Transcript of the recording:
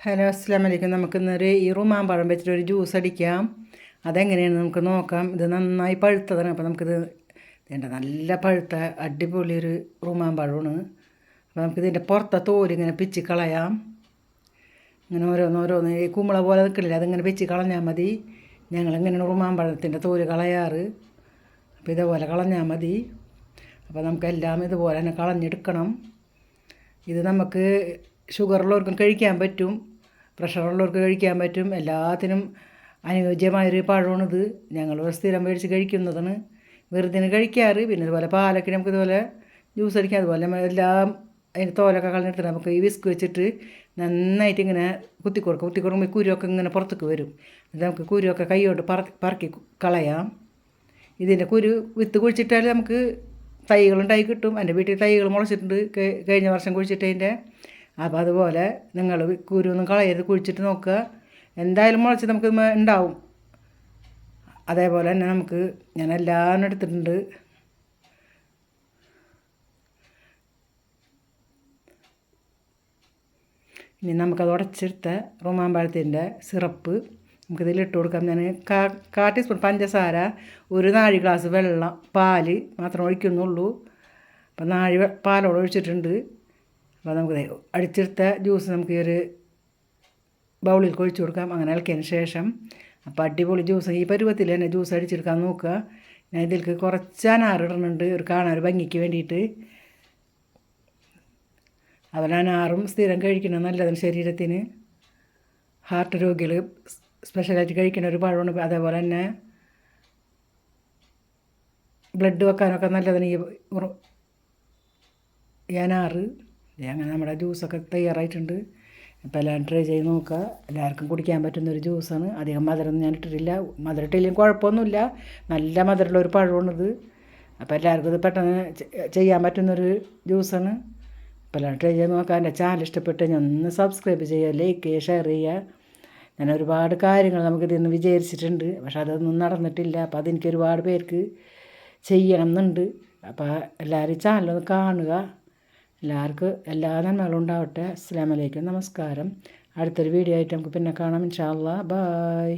Hello അസ്സാം വലൈക്കും നമുക്ക് ഇന്നൊരു ഈ റുമാമ്പഴം വെച്ചിട്ട് ഒരു ജ്യൂസ് അടിക്കാം. അതെങ്ങനെയാണ് നമുക്ക് നോക്കാം. ഇത് നന്നായി പഴുത്തതാണ്. അപ്പോൾ നമുക്കിത് വേണ്ട നല്ല പഴുത്ത അടിപൊളി ഒരു റുമാമ്പഴമാണ് അപ്പോൾ നമുക്കിതിന്റെ പുറത്തെ തോൽ ഇങ്ങനെ പിച്ചി കളയാം. ഇങ്ങനെ ഓരോന്ന് ഓരോന്ന്. ഈ കുമ്പള പോലെ നിൽക്കില്ല? അതിങ്ങനെ പിച്ച് കളഞ്ഞാൽ മതി. ഞങ്ങളിങ്ങനെയാണ് റുമാമ്പഴത്തിന്റെ തോൽ കളയാറ്? അപ്പോൾ ഇതേപോലെ കളഞ്ഞാൽ മതി. അപ്പോൾ നമുക്കെല്ലാം ഇതുപോലെ തന്നെ കളഞ്ഞെടുക്കണം. ഇത് നമുക്ക് ഷുഗറുള്ളവർക്കും കഴിക്കാൻ പറ്റും പ്രഷറുള്ളവർക്ക് കഴിക്കാൻ പറ്റും എല്ലാത്തിനും അനുയോജ്യമായൊരു പഴമാണിത്. ഞങ്ങൾ സ്ഥിരം മേടിച്ച് കഴിക്കുന്നതാണ്. വെറുതെ കഴിക്കാറ്. പിന്നെ അതുപോലെ പാലൊക്കെ നമുക്ക് ഇതുപോലെ ജ്യൂസ് അടിക്കാം. അതുപോലെ എല്ലാം അതിന്റെ തോലൊക്കെ കളഞ്ഞെടുത്തിട്ട് നമുക്ക് ഈ വിസ്ക് വെച്ചിട്ട് നന്നായിട്ട് ഇങ്ങനെ കുത്തി കൊടുക്കും കുത്തി കൊടുക്കുമ്പോൾ കുരുവൊക്കെ ഇങ്ങനെ പുറത്തേക്ക് വരും. എന്നിട്ട് നമുക്ക് കുരുവൊക്കെ പറ പറക്കി കളയാം. ഇതിന്റെ കുരു വിത്ത് കുഴിച്ചിട്ടാൽ നമുക്ക് തൈകളുണ്ടായി കിട്ടും. എന്റെ വീട്ടിൽ തൈകൾ മുളച്ചിട്ടുണ്ട്. കഴിഞ്ഞ വർഷം കുഴിച്ചിട്ടതിന്റെ അപ്പോൾ അതുപോലെ നിങ്ങൾ കുരുവൊന്നും കളയരുത് കുഴിച്ചിട്ട് നോക്കുക. എന്തായാലും മുളച്ച് നമുക്ക് ഉണ്ടാവും. അതേപോലെ തന്നെ നമുക്ക് ഞാൻ എല്ലാം എടുത്തിട്ടുണ്ട്. ഇനി നമുക്കത് ഉടച്ചെടുത്ത റോമാമ്പഴത്തിന്റെ സിറപ്പ് നമുക്കിതിൽ ഇട്ട് കൊടുക്കാം. ഞാൻ കാ കാ ടീസ്പൂൺ പഞ്ചസാര ഒരു നാഴി ഗ്ലാസ് വെള്ളം പാൽ മാത്രം ഒഴിക്കുന്നുള്ളൂ. അപ്പം നാഴി പാലോട് ഒഴിച്ചിട്ടുണ്ട്. അപ്പോൾ നമുക്ക് അടിച്ചെടുത്ത ജ്യൂസ് നമുക്ക് ഈ ഒരു ബൗളിൽ കൊഴിച്ചു കൊടുക്കാം. അങ്ങനെ ഇളക്കിയതിന് ശേഷം അപ്പോൾ അടിപൊളി ജ്യൂസ്. ഈ പരുവത്തിൽ തന്നെ ജ്യൂസ് അടിച്ചെടുക്കാൻ നോക്കുക. ഞാൻ ഇതിലേക്ക് കുറച്ച് അനാറിടുന്നുണ്ട് ഒരു കാണാൻ ഒരു ഭംഗിക്ക് വേണ്ടിയിട്ട്. അതുപോലെ അനാറും സ്ഥിരം കഴിക്കണം നല്ലതാണ് ശരീരത്തിന്. ഹാർട്ട് രോഗികൾ സ്പെഷ്യലായിട്ട് കഴിക്കുന്ന ഒരു പഴമാണ്. അതേപോലെ തന്നെ ബ്ലഡ് വെക്കാനൊക്കെ നല്ലതാണ് ഈ അനാറ്. അങ്ങനെ നമ്മുടെ ജ്യൂസൊക്കെ തയ്യാറായിട്ടുണ്ട്. അപ്പോൾ എല്ലാവരും ട്രൈ ചെയ്ത് നോക്കുക. എല്ലാവർക്കും കുടിക്കാൻ പറ്റുന്ന ഒരു ജ്യൂസാണ്. അധികം മധുരം ഞാൻ ഇട്ടിട്ടില്ല. മധുരം ഇട്ടില്ലെങ്കിൽ കുഴപ്പമൊന്നുമില്ല. നല്ല മധുരമുള്ള ഒരു പഴമാണിത്. അപ്പോൾ എല്ലാവർക്കും ഇത് പെട്ടെന്ന് ചെയ്യാൻ പറ്റുന്നൊരു ജ്യൂസാണ്. അപ്പോൾ എല്ലാവരും ട്രൈ ചെയ്ത് നോക്കുക. എന്റെ ചാനൽ ഇഷ്ടപ്പെട്ട് ഞാൻ ഒന്ന് സബ്സ്ക്രൈബ് ചെയ്യുക ലൈക്ക് ചെയ്യുക ഷെയർ ചെയ്യുക. ഞാൻ ഒരുപാട് കാര്യങ്ങൾ നമുക്കിതിൽ നിന്ന് വിചാരിച്ചിട്ടുണ്ട്. പക്ഷെ അതൊന്നും നടന്നിട്ടില്ല. അപ്പോൾ അതെനിക്ക് ഒരുപാട് പേർക്ക് ചെയ്യണം എന്നുണ്ട്. അപ്പോൾ എല്ലാവരും ചാനലൊന്ന് കാണുക. എല്ലാവർക്കും എല്ലാ നന്മകളും ഉണ്ടാവട്ടെ അസ്സാം വലൈക്കും നമസ്കാരം. അടുത്തൊരു വീഡിയോ ആയിട്ട് നമുക്ക് പിന്നെ കാണാം. ഇൻഷാ അള്ളാ. ബായ്.